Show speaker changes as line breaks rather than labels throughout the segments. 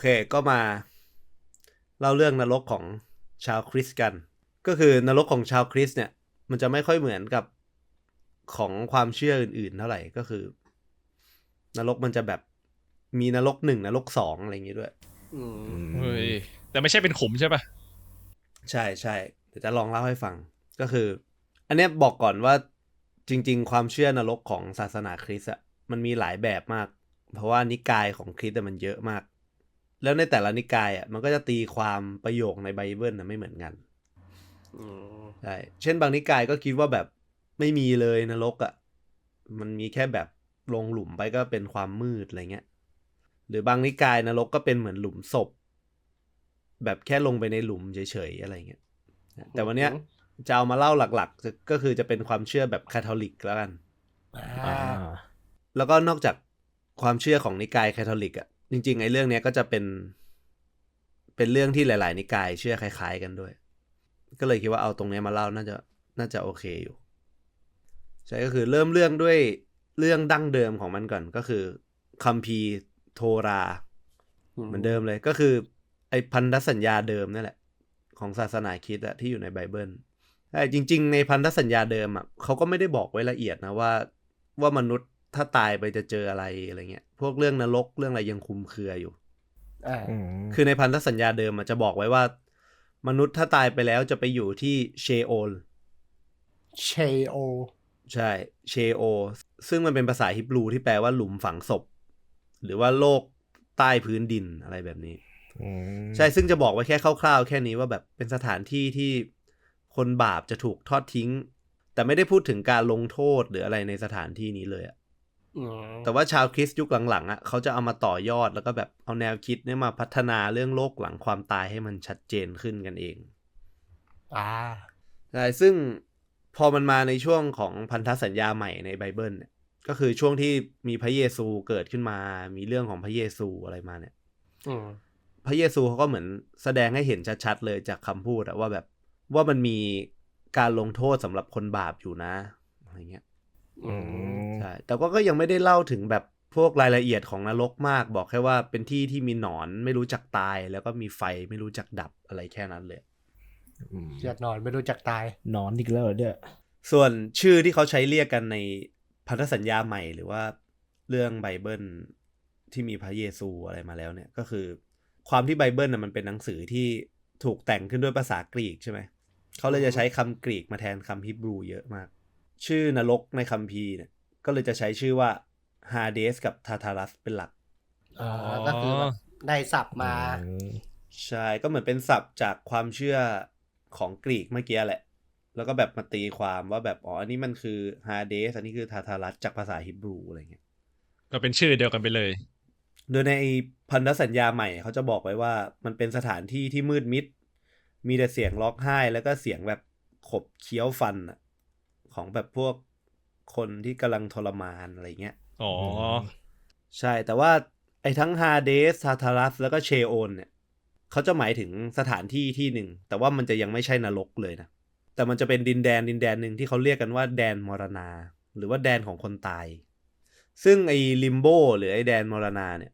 เคก็มาเล่าเรื่องนรกของชาวคริสต์กัน ก็คือนรกของชาวคริสต์เนี่ย มันจะไม่ค่อยเหมือนกับของความเชื่ออื่นๆ เท่าไหร่ก็คือ นรกมันจะแบบมีนรกหนึ่งนรกสองอะไรอย่างงี้ด้วย
อืม
เฮ้ยแต่ไม่ใช่เป็นขุมใช่ปะ
ใช่ใช่เดี๋ยวจะลองเล่าให้ฟังก็คือ อันเนี้ยบอกก่อนว่าจริง ๆ ความเชื่อนรกของศาสนาคริสต์อะมันมีหลายแบบมาก เพราะว่านิกายของคริสต์อะมันเยอะมาก แล้วในแต่ละนิกายอะมันก็จะตีความประโยคในไบเบิลนะไม่เหมือนกัน
อืม
ใช่เช่นบางนิกายก็คิดว่าแบบไม่มีเลยนรกอะ่ะมันมีแค่แบบลงหลุมไปก็เป็นความมืดอะไรเงี้ย หรือบางนิกายนรกก็เป็นเหมือนหลุมศพ แบบแค่ลงไปในหลุมเฉยๆอะไรเงี้ยแต่วันเนี้ยจะเอามาเล่าหลักๆจะก็คือจะเป็นความเชื่อแบบคาทอลิกแล้วกัน
อ่า
อ่า
แล้วก็นอกจากความเชื่อของนิกายคาทอลิกอะ จริงๆไอ้เรื่องเนี้ยก็จะเป็น เป็นเรื่องที่หลาย ๆ นิกายเชื่อคล้าย ๆ กันด้วย ก็เลยคิดว่าเอาตรงเนี้ยมาเล่าน่าจะน่าจะโอเคอยู่ ใช่ก็คือเริ่มเรื่องด้วยเรื่องดั้งเดิมของมันก่อนก็คือคัมภีร์โทราเหมือนเดิมเลยก็คือ ไอ้พันธสัญญาเดิมนั่นแหละ ของศาสนาคริสต์อะที่อยู่ในไบเบิลแต่จริง ๆ ในพันธสัญญาเดิมอะเขาก็ไม่ได้บอกไว้ละเอียดนะว่าว่ามนุษย์ ถ้าตายไปจะเจออะไรอะไรเงี้ย พวกเรื่องนรกเรื่องอะไรยังคลุมเครืออยู่
อ่า
อืม
คือในพันธสัญญาเดิมอะจะบอกไว้ว่า มนุษย์ถ้าตายไปแล้วจะไปอยู่ที่เชโอล
เชโอ
ใช่เชโอ ซึ่งมันเป็นภาษาฮิบรูที่แปลว่าหลุมฝังศพ หรือว่าโลกใต้พื้นดินอะไรแบบนี้
อืม
ใช่ซึ่งจะบอกไว้แค่คร่าวๆแค่นี้ว่าแบบเป็นสถานที่ที่คนบาปจะถูกทอดทิ้ง แต่ไม่ได้พูดถึงการลงโทษหรืออะไรในสถานที่นี้เลยอะ
อืม
แต่ว่าชาวคริสต์ยุคหลังๆอะเขาจะเอามาต่อยอดแล้วก็แบบเอาแนวคิดเนี้มาพัฒนาเรื่องโลกหลังความตายให้มันชัดเจนขึ้นกันเอง
อ่า
ใช่ซึ่งพอมันมาในช่วงของพันธสัญญาใหม่ในไบเบิลเนี่ยก็คือช่วงที่มีพระเยซูเกิดขึ้นมา มีเรื่องของพระเยซูอะไรมาเนี่ย
อืม
พระเยซูเขาก็เหมือนแสดงให้เห็นชัดๆเลยจากคำพูดอะว่าแบบว่ามันมีการลงโทษสำหรับคนบาปอยู่นะอะไรเงี้ย
อืม
ใช่แต่ว่าก็ยังไม่ได้เล่าถึงแบบพวกรายละเอียดของนรกมากบอกแค่ว่าเป็นที่ที่มีหนอนไม่รู้จักตาย แล้วก็มีไฟไม่รู้จักดับอะไรแค่นั้นเลย
อืม
อยากนอนไม่รู้จักตาย
นอนอีกแล้วเหรอเนี่ย
ส่วนชื่อที่เขาใช้เรียกกันในพันธสัญญาใหม่หรือว่าเรื่องไบเบิลที่มีพระเยซูอะไรมาแล้วเนี่ยก็คือ ความที่ไบเบิลน่ะมันเป็นหนังสือที่ถูกแต่งขึ้นด้วยภาษากรีกใช่ไหมเขาเลยจะใช้คำกรีกมาแทนคำฮิบรูเยอะมาก ชื่อนรกในคัมภีร์เนี่ยก็เลยจะใช้ชื่อว่าฮาเดสกับทาทารัสเป็นหลัก
อ่าก็คือแบบได้สับมา
อืม
ใช่ ก็เหมือนเป็นศัพท์จากความเชื่อของกรีกเมื่อกี้แหละ แล้วก็แบบมาตีความว่าแบบ อ๋อ อันนี้มันคือฮาเดส อันนี้คือทาทารัสจากภาษาฮิบรูอะไรเงี้ย
ก็เป็นชื่อเดียวกันไปเลย
โดยในพันธสัญญาใหม่เขาจะบอกไว้ว่า มันเป็นสถานที่ที่มืดมิด มีแต่เสียงร้องไห้แล้วก็เสียงแบบขบเคี้ยวฟันอะ ของแบบพวกคนที่กำลังทรมานอะไรเงี้ย
อ๋อ
ใช่ แต่ว่าไอ้ทั้งฮาเดสทาทารัส แล้วก็เชโอนเนี่ยเขาจะหมายถึงสถานที่ที่หนึ่ง แต่ว่ามันจะยังไม่ใช่นรกเลยนะ แต่มันจะเป็นดินแดนดินแดนหนึ่งที่เขาเรียกกันว่าแดนมรณา หรือว่าแดนของคนตาย ซึ่งไอ้ลิมโบหรือไอ้แดนมรณาเนี่ย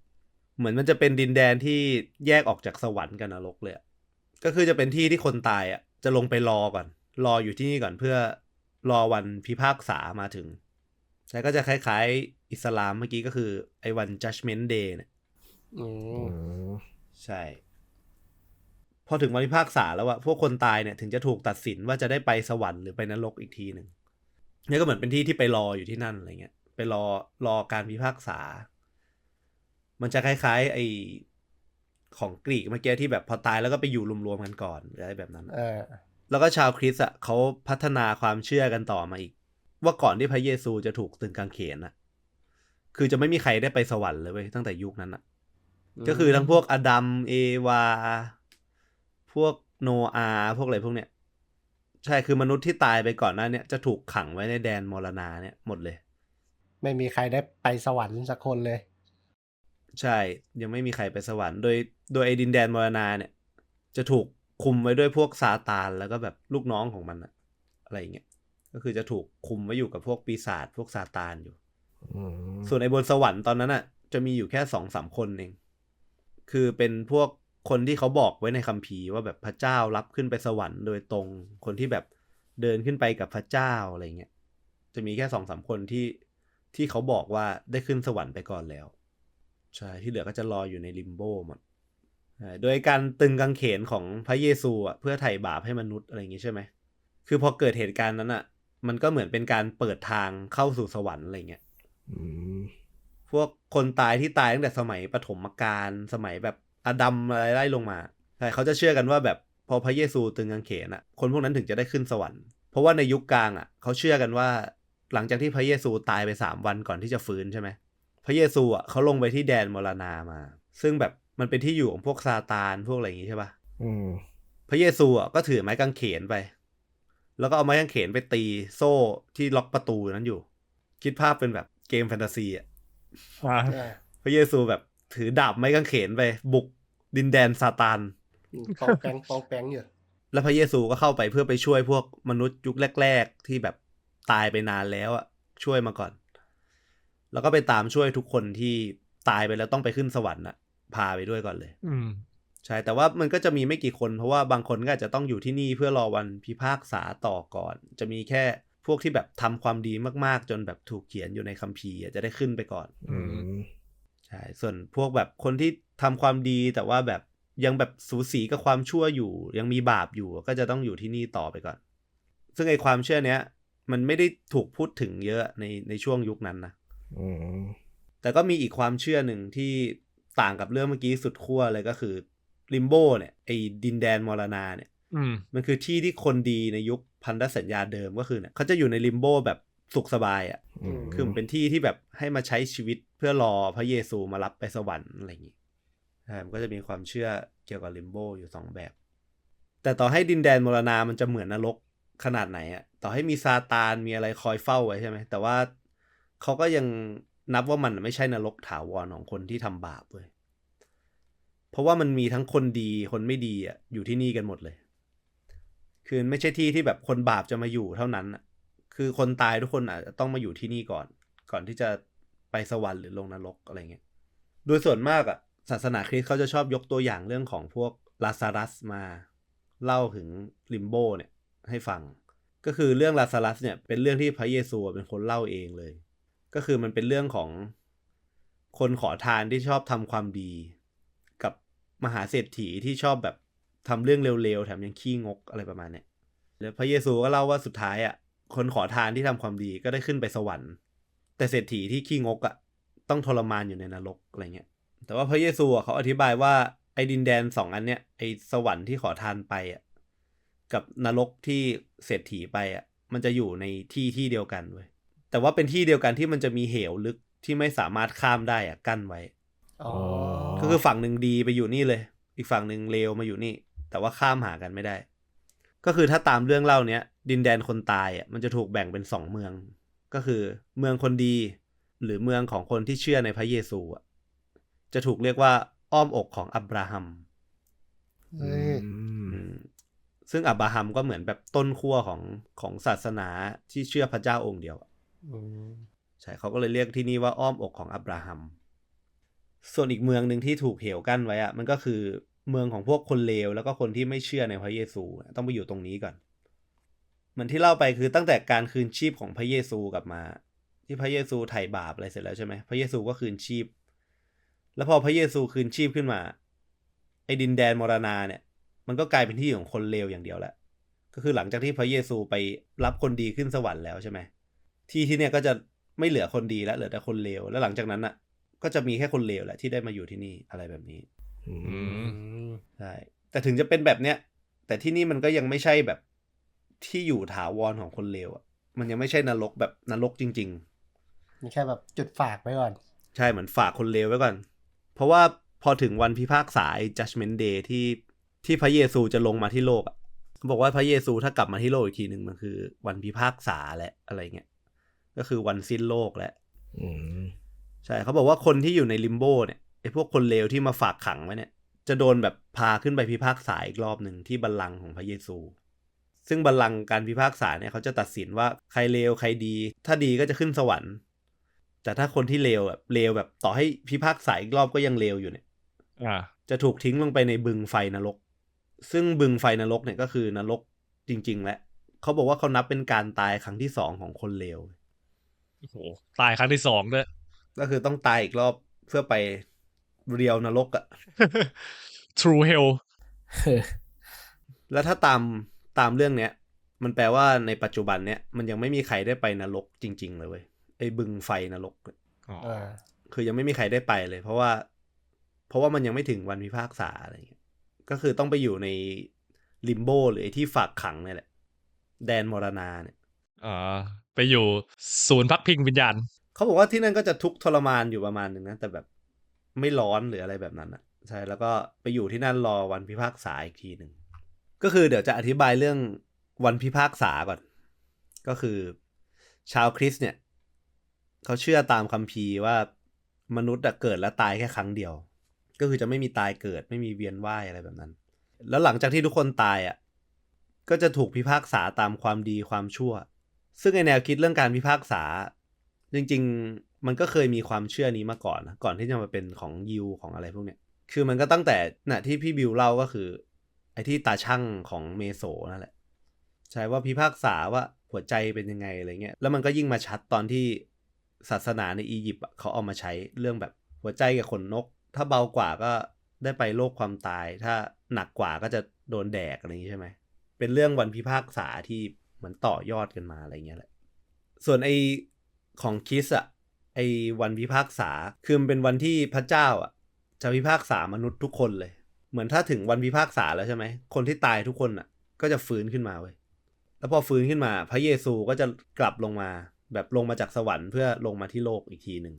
เหมือนมันจะเป็นดินแดนที่แยกออกจากสวรรค์กับนรกเลยอะก็คือจะเป็นที่ที่คนตายอะจะลงไปรอก่อน รออยู่ที่นี่ก่อนเพื่อ รอวันพิพากษามาถึงแล้วก็จะคล้าย ๆ อิสลามเมื่อกี้ก็คือ ไอ้วัน judgment day เนี่ย
อื
อื
ม
ม
ใช่ พอถึงวันพิพากษาแล้วอะพวกคนตายเนี่ย ถึงจะถูกตัดสินว่าจะได้ไปสวรรค์หรือไปนรกอีกทีหนึ่งนี่ก็เหมือนเป็นที่ที่ไปรออยู่ที่นั่นอะไรเงี้ย ไปรอรอการพิพากษา มันจะคล้าย ๆ ไอของกรีกเมื่อกี้ที่แบบพอตายแล้วก็ไปอยู่รวมๆกันก่อนหรืออะไรแบบนั้น
เออ
แล้วก็ชาวคริสต์อะเขาพัฒนาความเชื่อกันต่อมาอีก ว่าก่อนที่พระเยซูจะถูกตึงกางเขนอะ คือจะไม่มีใครได้ไปสวรรค์เลยเว้ยตั้งแต่ยุคนั้นอะ ก็คือทั้งพวกอดัมเอวา พวกโนอาห์พวกอะไรพวกเนี้ยใช่คือมนุษย์ที่ตายไปก่อนหน้าเนี้ยจะถูกขังไว้ในแดนมรณาเนี่ยหมดเลย
ไม่มีใครได้ไปสวรรค์สักคนเลย
ใช่ยังไม่มีใครไปสวรรค์ โดยโดยไอ้ดินแดนมรณาเนี่ย จะถูก คุมไว้ด้วยพวกซาตานแล้วก็แบบลูกน้องของมันอะอะไรอย่างเงี้ยก็คือจะถูกคุมไว้อยู่กับพวกปีศาจพวกซาตานอยู่
อืม
ส่วนไอ้บนสวรรค์ตอนนั้นอะจะมีอยู่แค่สองสามคนเองคือเป็นพวกคนที่เขาบอกไว้ในคัมภีร์ว่าแบบพระเจ้ารับขึ้นไปสวรรค์โดยตรงคนที่แบบเดินขึ้นไปกับพระเจ้าอะไรเงี้ยจะมีแค่สองสามคนที่ที่เขาบอกว่าได้ขึ้นสวรรค์ไปก่อนแล้วใช่ที่เหลือก็จะรออยู่ในลิมโบหมดใช่ โดยการตึงกางเขนของพระเยซูอะเพื่อไถ่บาปให้มนุษย์อะไรอย่างงี้ใช่ไหม คือพอเกิดเหตุการณ์นั้นอะ มันก็เหมือนเป็นการเปิดทางเข้าสู่สวรรค์อะไรเงี้ย
อืม
พวกคนตายที่ตายตั้งแต่สมัยปฐมกาลสมัยแบบอดัมอะไรไล่ลงมาใช่เขาจะเชื่อกันว่าแบบพอพระเยซูตึงกางเขนอะ คนพวกนั้นถึงจะได้ขึ้นสวรรค์ เพราะว่าในยุคกลางอะเขาเชื่อกันว่า หลังจากที่พระเยซูตายไปสามวันก่อนที่จะฟื้นใช่ไหมพระเยซูอะเขาลงไปที่แดนมรณามา ซึ่งแบบ มันเป็นที่อยู่ของพวกซาตานพวกอะไรอย่างงี้ใช่ปะ
อืม
พระเยซูอะก็ถือไม้กางเขนไป แล้วก็เอาไม้กางเขนไปตีโซ่ที่ล็อกประตูนั้นอยู่ คิดภาพเป็นแบบเกมแฟนตาซีอะ
อ่า
อ่า
พระเยซูแบบถือดาบไม้กางเขนไป บุกดินแดนซาตาน
ปองแปงปองแปงอยู่
แล้วพระเยซูก็เข้าไปเพื่อไปช่วยพวกมนุษย์ยุคแรก ๆ ที่แบบตายไปนานแล้วอะช่วยมาก่อน แล้วก็ไปตามช่วยทุกคนที่ตายไปแล้วต้องไปขึ้นสวรรค์อะ พาไปด้วยก่อนเลย
อืม
ใช่ แต่ว่ามันก็จะมีไม่กี่คน เพราะว่าบางคนก็อาจจะต้องอยู่ที่นี่เพื่อรอวันพิพากษาต่อก่อน จะมีแค่พวกที่แบบทำความดีมากๆ จนแบบถูกเขียนอยู่ในคัมภีร์อะจะได้ขึ้นไปก่อน
อืม
ใช่ ส่วนพวกแบบคนที่ทำความดีแต่ว่าแบบยังแบบสูสีกับความชั่วอยู่ ยังมีบาปอยู่ก็จะต้องอยู่ที่นี่ต่อไปก่อน ซึ่งไอความเชื่อเนี้ย มันไม่ได้ถูกพูดถึงเยอะในในช่วงยุคนั้นนะ
อืม
แต่ก็มีอีกความเชื่อหนึ่งที่ ต่างกับเรื่องเมื่อกี้สุดขั้วเลยก็คือลิมโบเนี่ยไอ้ดินแดนมรณาเนี่ย
อืม
มันคือที่ที่คนดีในยุคพันธสัญญาเดิมก็คือเนี่ยเขาจะอยู่ในลิมโบแบบสุขสบายอะ่ะ
อืม
คือมันเป็นที่ที่แบบให้มาใช้ชีวิตเพื่อรอพระเยซูมารับไปสวรรค์อะไรอย่างงี้ใช่มันก็จะมีความเชื่อเกี่ยวกับลิมโบอยู่สองแบบ แต่ต่อให้ดินแดนมรณามันจะเหมือนนรกขนาดไหนอะ่ะต่อให้มีซาตานมีอะไรคอยเฝ้าไว้ใช่ไหมแต่ว่าเขาก็ยัง นับว่ามันไม่ใช่นรกถาวรของคนที่ทำบาปเว้ยเพราะว่ามันมีทั้งคนดีคนไม่ดีอะอยู่ที่นี่กันหมดเลย คือไม่ใช่ที่ที่แบบคนบาปจะมาอยู่เท่านั้นคือคนตายทุกคนอาจจะต้องมาอยู่ที่นี่ก่อน ก่อนที่จะไปสวรรค์หรือลงนรกอะไรเงี้ยโดยส่วนมากอะศาสนาคริสต์เขาจะชอบยกตัวอย่างเรื่องของพวกลาซารัสมาเล่าถึงลิมโบเนี่ยให้ฟัง ก็คือเรื่องลาซารัสเนี่ยเป็นเรื่องที่พระเยซูเป็นคนเล่าเองเลย ก็คือมันเป็นเรื่องของคนขอทานที่ชอบทำความดี กับมหาเศรษฐีที่ชอบแบบทำเรื่องเร็วๆแถมยังขี้งกอะไรประมาณเนี้ยแล้วพระเยซูก็เล่าว่าสุดท้ายอะคนขอทานที่ทำความดีก็ได้ขึ้นไปสวรรค์ แต่เศรษฐีที่ขี้งกอะต้องทรมานอยู่ในนรกอะไรเงี้ยแต่ว่าพระเยซูเขาอธิบายว่าไอ้ดินแดนสองอันเนี้ยไอ้สวรรค์ที่ขอทานไปอะกับนรกที่เศรษฐีไปอะมันจะอยู่ในที่ที่เดียวกันเว้ย แต่ว่าเป็นที่เดียวกันที่มันจะมีเหวลึกที่ไม่สามารถข้ามได้อะกั้นไว้
อ๋อ
ก็คือฝั่งหนึ่งดีไปอยู่นี่เลย อีกฝั่งหนึ่งเลวมาอยู่นี่ แต่ว่าข้ามหากันไม่ได้ ก็คือถ้าตามเรื่องเล่าเนี้ย ดินแดนคนตายอะมันจะถูกแบ่งเป็นสองเมือง ก็คือเมืองคนดี หรือเมืองของคนที่เชื่อในพระเยซูอะจะถูกเรียกว่าอ้อมอกของอับราฮัม
เฮ้ย
อืม
อืมซึ่งอับราฮัมก็เหมือนแบบต้นขั้วของของศาสนาที่เชื่อพระเจ้าองค์เดียวอะ
อืม
ใช่เขาก็เลยเรียกที่นี่ว่าอ้อมอกของอับราฮัม ส่วนอีกเมืองหนึ่งที่ถูกเหวกั้นไว้อะมันก็คือเมืองของพวกคนเลวแล้วก็คนที่ไม่เชื่อในพระเยซูต้องไปอยู่ตรงนี้ก่อนเหมือนที่เล่าไปคือตั้งแต่การคืนชีพของพระเยซูกลับมา ที่พระเยซูไถ่บาปอะไรเสร็จแล้วใช่ไหมพระเยซูก็คืนชีพ แล้วพอพระเยซูคืนชีพขึ้นมาไอ้ดินแดนมรณาเนี่ย มันก็กลายเป็นที่ของคนเลวอย่างเดียวแหละก็คือหลังจากที่พระเยซูไปรับคนดีขึ้นสวรรค์แล้วใช่ไหม ที่ที่เนี่ยก็จะไม่เหลือคนดีแล้วเหลือแต่คนเลวแล้วหลังจากนั้นอะ ก็จะมีแค่คนเลวแหละที่ได้มาอยู่ที่นี่อะไรแบบนี้
อื
อื
ม
ม
ใช่แต่ถึงจะเป็นแบบเนี้ยแต่ที่นี่มันก็ยังไม่ใช่แบบที่อยู่ถาวรของคนเลวอะ มันยังไม่ใช่นรกแบบนรกจริง ๆ
มีแค่แบบจุดฝากไว้ก่อน
ใช่เหมือนฝากคนเลวไว้ก่อน เพราะว่าพอถึงวันพิพากษาไอ้ judgment day ที่ที่พระเยซูจะลงมาที่โลกอะเขาบอกว่าพระเยซูถ้ากลับมาที่โลกอีกทีหนึ่งมันคือ วันพิพากษาแหละอะไรเงี้ย ก็คือวันสิ้นโลกแหละ
อืม
ใช่เขาบอกว่าคนที่อยู่ในลิมโบเนี่ยไอ้พวกคนเลวที่มาฝากขังไว้เนี่ย จะโดนแบบพาขึ้นไปพิพากษาอีกรอบหนึ่งที่บัลลังก์ของพระเยซู ซึ่งบัลลังก์การพิพากษาเนี่ยเขาจะตัดสินว่าใครเลวใครดี ถ้าดีก็จะขึ้นสวรรค์ แต่ถ้าคนที่เลวแบบเลวแบบต่อให้พิพากษาอีกรอบก็ยังเลวอยู่เนี่ย
อ่า
จะถูกทิ้งลงไปในบึงไฟนรก ซึ่งบึงไฟนรกเนี่ยก็คือนรกจริง ๆแหละเขาบอกว่าเขานับเป็นการตายครั้งที่สองของคนเลว
โอ้โหตายครั้งที่สองด้วย
ก็คือต้องตายอีกรอบเพื่อไปเรียวนรกอะ
True Hell
แล้วถ้าตามตามเรื่องเนี้ย มันแปลว่าในปัจจุบันเนี้ยมันยังไม่มีใครได้ไปนรกจริง ๆ เลยเว้ยไอ้บึงไฟนรกเนี่ย
อ๋อ
เออ
คือยังไม่มีใครได้ไปเลย เพราะว่า เพราะว่ามันยังไม่ถึงวันพิพากษาอะไรเงี้ยก็คือต้องไปอยู่ในลิมโบหรือไอ้ที่ฝากขังเนี่ยแหละ แดนมรณาเนี่ย
อ่า ไปอยู่ศูนย์พักพิงวิญญาณ
เขาบอกว่าที่นั่นก็จะทุกข์ทรมานอยู่ประมาณหนึ่งนะ แต่แบบไม่ร้อนหรืออะไรแบบนั้นอะใช่แล้วก็ไปอยู่ที่นั่นรอวันพิพากษาอีกทีหนึ่งก็คือเดี๋ยวจะอธิบายเรื่องวันพิพากษาก่อน ก็คือ ชาวคริสเนี่ย เขาเชื่อตามคัมภีร์ว่ามนุษย์เกิดและตายแค่ครั้งเดียว ก็คือจะไม่มีตายเกิดไม่มีเวียนว่ายอะไรแบบนั้น แล้วหลังจากที่ทุกคนตายอะก็จะถูกพิพากษาตามความดีความชั่ว ซึ่งไอแนวคิดเรื่องการพิพากษา จริง ๆ มันก็เคยมีความเชื่อนี้มาก่อนนะก่อนที่จะมาเป็นของยิวของอะไรพวกเนี้ยคือมันก็ตั้งแต่น่ะที่พี่บิวเล่าก็คือ ไอ้ที่ตาช่างของเมโสนั่นแหละ ใช่ว่าพิพากษาว่าหัวใจเป็นยังไงอะไรเงี้ยแล้วมันก็ยิ่งมาชัดตอนที่ศาสนาในอียิปต์เขาเอามาใช้เรื่องแบบหัวใจกับขนนก ถ้าเบากว่าก็ได้ไปโลกความตาย ถ้าหนักกว่าก็จะโดนแดกอะไรอย่างนี้ใช่ไหมเป็นเรื่องวันพิพากษาที่ เหมือนต่อยอดกันมาอะไรเงี้ยแหละ ส่วนไอของคริสอะไอวันพิพากษาคือมันเป็นวันที่พระเจ้าอะจะพิพากษามนุษย์ทุกคนเลย เหมือนถ้าถึงวันพิพากษาแล้วใช่ไหมคนที่ตายทุกคนอะก็จะฟื้นขึ้นมาเว้ยแล้วพอฟื้นขึ้นมา พระเยซูก็จะกลับลงมาแบบลงมาจากสวรรค์เพื่อลงมาที่โลกอีกทีหนึ่ง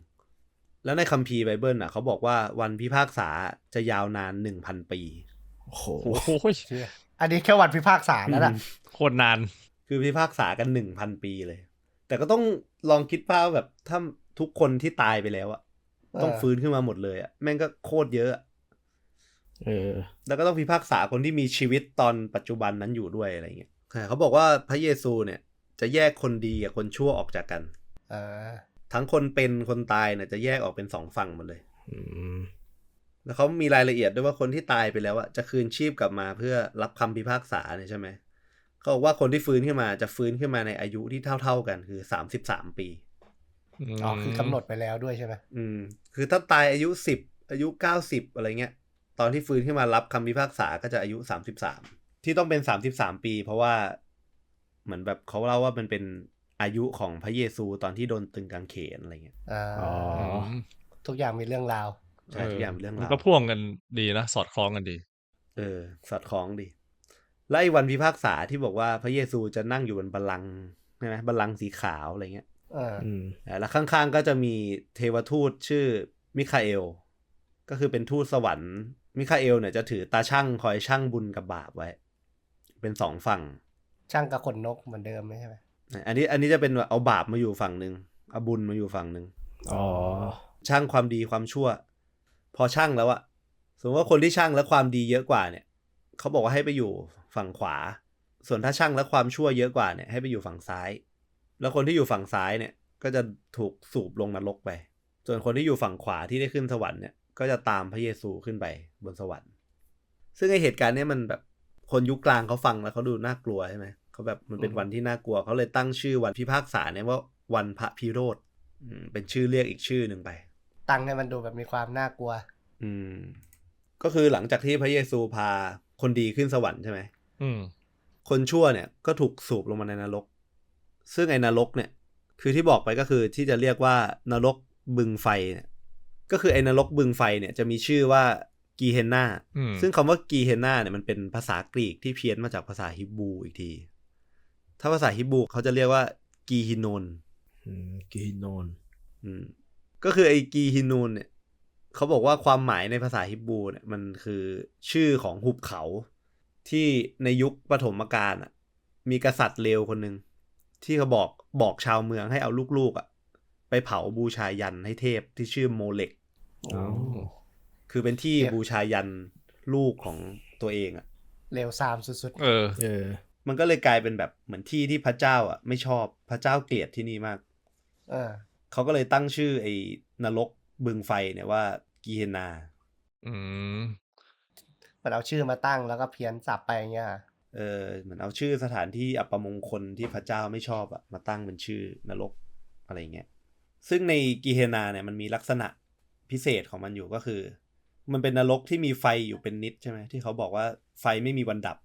แล้วในคัมภีร์ไบเบิลอะเขาบอกว่าวันพิพากษาจะยาวนานหนึ่งพันปี
โอ้โห
โอ้โห
เชื่ออันนี้แค่วันพิพากษาแล้วนะ
โคตรนาน
คือพิพากษากันหนึ่งพันปีเลย แต่ก็ต้องลองคิดภาพแบบถ้าทุกคนที่ตายไปแล้วอะต้อง
เออ
ฟื้นขึ้นมาหมดเลยอะแม่งก็โคตรเยอะอะ
เออ
แล้วก็ต้องพิพากษาคนที่มีชีวิตตอนปัจจุบันนั้นอยู่ด้วยอะไรเงี้ยใช่เขาบอกว่าพระเยซูเนี่ย จะแยกคนดีกับคนชั่วออกจากกัน
เออ
ทั้งคนเป็นคนตายเนี่ยจะแยกออกเป็นสองฝั่งหมดเลย
อืม
แล้วเขามีรายละเอียดด้วยว่าคนที่ตายไปแล้วอะจะคืนชีพกลับมาเพื่อรับคำพิพากษาเนี่ยใช่ไหมเขาบอ กว่าคนที่ฟื้นขึ้นมาจะฟื้นขึ้นมาในอายุที่เท่าๆกันคือสามสิบสามปี
อ๋อคือกำหนดไปแล้วด้วยใช่ไหม
อืม คือถ้าตายอายุสิบอายุเก้าสิบอะไรเงี้ย ตอนที่ฟื้นขึ้นมารับคำพิพากษาก็จะอายุสามสิบสามที่ต้องเป็นสามสิบสามปี เพราะว่าเหมือนแบบเขาเล่าว่ามันเป็นอายุของพระเยซูตอนที่โดนตึงกางเขนอะไรเงี้ย
อ่า
อ๋อ
ทุกอย่างมีเรื่องราว
ใช่ทุกอย่างเป็นเรื่อง
มัน
ราว
ก็พ่วงกันดีนะ สอดคล้องกันดี
เออ สอดคล้องดี แล้วไอ้วันพิพากษาที่บอกว่าพระเยซูจะนั่งอยู่บนบัลลังก์ใช่ไหมบัลลังก์สีขาวอะไรเงี้ย
เออ
อืม
อ่าแล้วข้างๆก็จะมีเทวทูตชื่อมิคาเอล ก็คือเป็นทูตสวรรค์มิคาเอลเนี่ยจะถือตาช่างคอยช่างบุญกับบาปไว้ เป็นสองฝั่ง
ช่างกับขนนกเหมือนเดิมไหมใช่ไหม
อันนี้อันนี้จะเป็นว่าเอาบาปมาอยู่ฝั่งหนึ่งเอาบุญมาอยู่ฝั่งหนึ่ง
อ๋อ
ช่างความดีความชั่ว พอช่างแล้วอะสมมติว่าคนที่ช่างแล้วความดีเยอะกว่าเนี่ยเขาบอกว่าให้ไปอยู่ ฝั่งขวา ส่วนถ้าช่างแล้วความชั่วเยอะกว่าเนี่ยให้ไปอยู่ฝั่งซ้าย แล้วคนที่อยู่ฝั่งซ้ายเนี่ยก็จะถูกสูบลงนรกไป ส่วนคนที่อยู่ฝั่งขวาที่ได้ขึ้นสวรรค์เนี่ยก็จะตามพระเยซูขึ้นไปบนสวรรค์ ซึ่งไอเหตุการณ์เนี้ยมันแบบคนยุคกลางเขาฟังแล้วเขาดูน่ากลัวใช่ไหมเขาแบบมันเป็นวันที่น่ากลัวเขาเลยตั้งชื่อวันพิพากษาเนี่ยว่าวันพระพิโรธอืมเป็นชื่อเรียกอีกชื่อหนึ่งไป
ตั้งให้มันดูแบบมีความน่ากลัว
อืม ก็คือหลังจากที่พระเยซูพาคนดีขึ้นสวรรค์ใช่ไหม
อืม
คนชั่วเนี่ยก็ถูกสูบลงมาในนรก ซึ่งไอ้นรกเนี่ย คือที่บอกไปก็คือที่จะเรียกว่านรกบึงไฟเนี่ยก็คือไอ้นรกบึงไฟเนี่ยจะมีชื่อว่ากีเฮนนา
อืม
ซึ่งคำว่ากีเฮนนาเนี่ยมันเป็นภาษากรีกที่เพี้ยนมาจากภาษาฮิบรูอีกที ถ้าภาษาฮิบรูเขาจะเรียกว่ากีฮินน
อืมกีโนน
อืมก็คือไอ้กีฮินูนเนี่ยเขาบอกว่าความหมายในภาษาฮิบรูเนี่ยมันคือชื่อของหุบเขา ที่ในยุคปฐมกาลอะ มีกษัตริย์เลวคนหนึ่งที่เขาบอกบอกชาวเมืองให้เอาลูกๆอะ ไปเผาบูชายันให้เทพที่ชื่อโมเลก
อ๋อ
คือเป็นที่
เทพ
บูชายันลูกของตัวเองอะ
เร็วซามสุด
เออ
เออ
มันก็เลยกลายเป็นแบบเหมือนที่ที่พระเจ้าอะ ไม่ชอบพระเจ้าเกลียดที่นี่มาก
ๆเออ
เขาก็เลยตั้งชื่อไอ้นรกบึงไฟเนี่ยว่ากีเฮนา
อืม
มันเอาชื่อมาตั้งแล้วก็เพี้ยนสับไปอย่างเงี้ย
เออเหมือนเอาชื่อสถานที่อัปมงคลที่พระเจ้าไม่ชอบอะมาตั้งเป็นชื่อนรกอะไรเงี้ยซึ่งในกีเฮนาเนี่ยมันมีลักษณะพิเศษของมันอยู่ก็คือ มันเป็นนรกที่มีไฟอยู่เป็นนิดใช่ไหมที่เขาบอกว่าไฟไม่มีวันดับ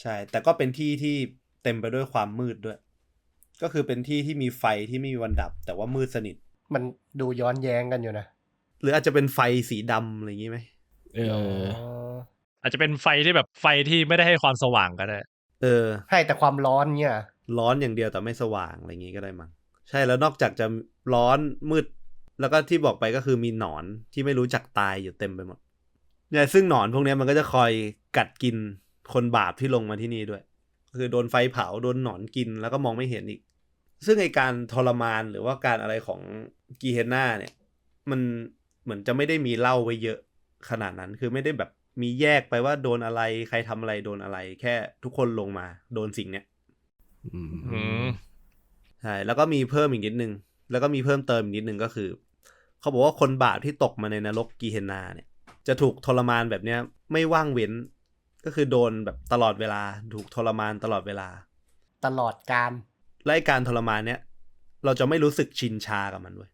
ใช่ แต่ก็เป็นที่ที่เต็มไปด้วยความมืดด้วย ก็คือเป็นที่ที่มีไฟที่ไม่มีวันดับ แต่ว่ามืดสนิท
มันดูย้อนแย้งกันอยู่นะ
หรืออาจจะเป็นไฟสีดำอะไรอย่างงี้ไหม
เออ
อาจจะเป็นไฟที่แบบไฟที่ไม่ได้ให้ความสว่างก็ได้
เออ
ให้แต่ความร้อนเงี้ย
ร้อนอย่างเดียวแต่ไม่สว่างอะไรอย่างงี้ก็ได้มั้งใช่แล้วนอกจากจะร้อนมืด แล้วก็ที่บอกไปก็คือมีหนอนที่ไม่รู้จักตายอยู่เต็มไปหมดเนี่ยซึ่งหนอนพวกเนี้ยมันก็จะคอยกัดกินคนบาปที่ลงมาที่นี่ด้วย คือโดนไฟเผาโดนหนอนกินแล้วก็มองไม่เห็นอีก ซึ่งไอการทรมานหรือว่าการอะไรของกีเฮน่าเนี่ย มันเหมือนจะไม่ได้มีเล่าไว้เยอะขนาดนั้นคือไม่ได้แบบ มีแยกไปว่าโดนอะไรใครทำอะไรโดนอะไร แค่ทุกคนลงมา โดนสิ่งเนี้ย
อืม
อืม
ใช่แล้วก็มีเพิ่มอีกนิดนึง แล้วก็มีเพิ่มเติมอีกนิดนึงก็คือ เขาบอกว่าคนบาปที่ตกมาในนรกกีเฮนาเนี่ย จะถูกทรมานแบบเนี้ย ไม่ว่างเว้น ก็คือโดนแบบตลอดเวลา ถูกทรมานตลอดเวลา
ตลอดการ
และไอ้การทรมานเนี้ยเราจะไม่รู้สึกชินชากับมันเว้ย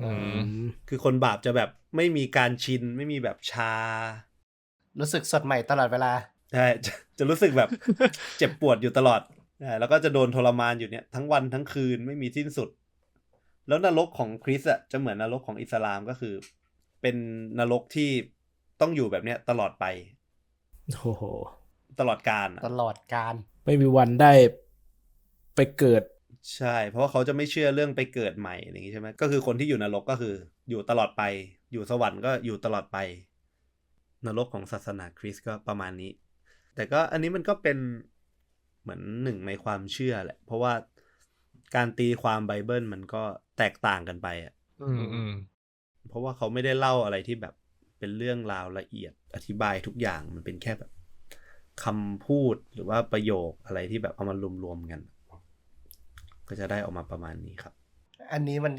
อืม
คือคนบาปจะแบบไม่มีการชินไม่มีแบบชา
รู้สึกสดใหม่ตลอดเวลา
ใช่จะจะรู้สึกแบบเจ็บปวดอยู่ตลอดใช่แล้วก็จะโดนทรมานอยู่เนี่ยทั้งวันทั้งคืนไม่มีสิ้นสุด แล้วนรกของคริสอะจะเหมือนนรกของอิสลามก็คือ เป็นนรกที่ต้องอยู่แบบเนี้ยตลอดไป
โอ้โห
ตลอดกาลอะ
ตลอดการ
ไม่มีวันได้ไปเกิด
ใช่ เพราะว่าเขาจะไม่เชื่อเรื่องไปเกิดใหม่อะไรอย่างงี้ใช่ไหมก็คือคนที่อยู่นรกก็คือ อยู่ตลอดไป อยู่สวรรค์ก็อยู่ตลอดไป นรกของศาสนาคริสต์ก็ประมาณนี้ แต่ก็อันนี้มันก็เป็นเหมือนหนึ่งในความเชื่อแหละ เพราะว่าการตีความไบเบิลมันก็แตกต่างกันไปอะ
อืมอืม
เพราะว่าเขาไม่ได้เล่าอะไรที่แบบเป็นเรื่องราวละเอียดอธิบายทุกอย่างมันเป็นแค่แบบคำพูดหรือว่าประโยคอะไรที่แบบเอามารวมๆกัน ก็จะได้ออกมาประมาณนี้ครับ
อันนี้มัน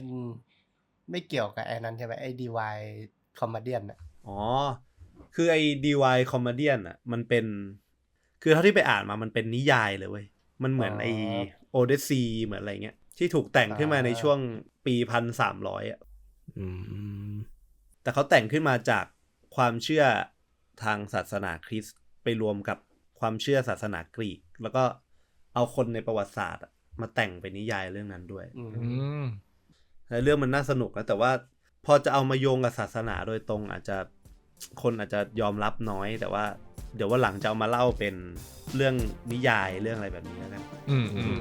ไม่เกี่ยวกับไอ้นั้นใช่ไหมไอ้ดีวายคอมเมดี้อะ
อ๋อ คือไอ้ DY Comedian อะมันเป็น คือเท่าที่ไปอ่านมามันเป็นนิยายเลยเว้ย มันเหมือนไอ้ Odyssey เหมือนอะไรเงี้ย ที่ถูกแต่งขึ้นมาในช่วงปีพันสามร้อยอะ
อืม
แต่เขาแต่งขึ้นมาจากความเชื่อทางศาสนาคริสต์ไปรวมกับความเชื่อศาสนากรีก แล้วก็เอาคนในประวัติศาสตร์อะมาแต่งเป็นนิยายเรื่องนั้นด้วย
อืม
อืม
แล้วเรื่องมันน่าสนุกนะแต่ว่าพอจะเอามาโยงกับศาสนาโดยตรงอาจจะ คนอาจจะยอมรับน้อย แต่ว่าเดี๋ยวว่าหลังจะเอามาเล่าเป็นเรื่องนิยายเรื่องอะไรแบบนี้แล้วกัน
อืมอื
ม